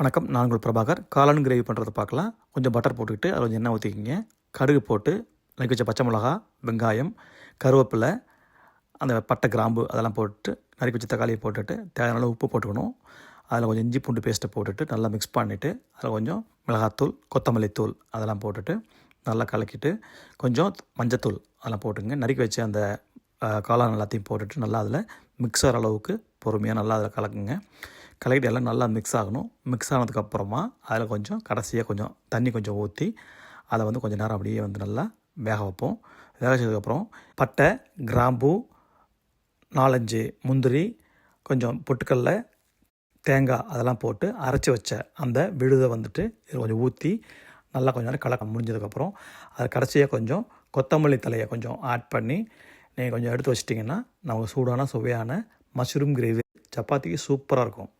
வணக்கம் நான் உங்கள் பிரபாகர். காளான் கிரேவி பண்ணுறதை பார்க்கலாம். கொஞ்சம் பட்டர் போட்டுக்கிட்டு அதில் கொஞ்சம் எண்ணெய் ஊற்றிக்கிங்க கடுகு போட்டு நறுக்கி வச்ச பச்சை மிளகா வெங்காயம் கருவேப்பிலை அந்த பட்டை கிராம்பு அதெல்லாம் போட்டு நறுக்கி வச்ச தக்காளியை போட்டுட்டு தேவையான அளவு உப்பு போட்டுக்கணும். அதில் கொஞ்சம் இஞ்சி பூண்டு பேஸ்ட்டை போட்டுட்டு நல்லா மிக்ஸ் பண்ணிவிட்டு அதில் கொஞ்சம் மிளகாத்தூள் கொத்தமல்லி தூள் அதெல்லாம் போட்டுட்டு நல்லா கலக்கிட்டு கொஞ்சம் மஞ்சத்தூள் அதெல்லாம் போட்டுங்க. நறுக்கி வச்ச அந்த காளான் எல்லாத்தையும் போட்டுட்டு நல்லா அதில் மிக்சர் அளவுக்கு பொறுமையாக நல்லா அதில் கலக்குங்க. கலக்கிட்டு எல்லாம் நல்லா மிக்ஸ் ஆகணும். மிக்ஸ் ஆனதுக்கப்புறமா அதில் கொஞ்சம் கடைசியாக கொஞ்சம் தண்ணி கொஞ்சம் ஊற்றி அதை வந்து கொஞ்சம் நேரம் அப்படியே வந்து நல்லா வேக வைப்போம். வேக வச்சதுக்கப்புறம் பட்டை கிராம்பு நாலஞ்சு முந்திரி கொஞ்சம் பொட்டுக்கடலை தேங்காய் அதெல்லாம் போட்டு அரைச்சி வச்ச அந்த விழுதை வந்துட்டு இதில் கொஞ்சம் ஊற்றி நல்லா கொஞ்சம் நேரம் கலக்க முடிஞ்சதுக்கப்புறம் அது கடைசியாக கொஞ்சம் கொத்தமல்லி தலையை கொஞ்சம் ஆட் பண்ணி நீங்கள் கொஞ்சம் எடுத்து வச்சிட்டிங்கன்னா நமக்கு சூடான சுவையான மஷ்ரூம் கிரேவி சப்பாத்திக்கு சூப்பராக இருக்கும்.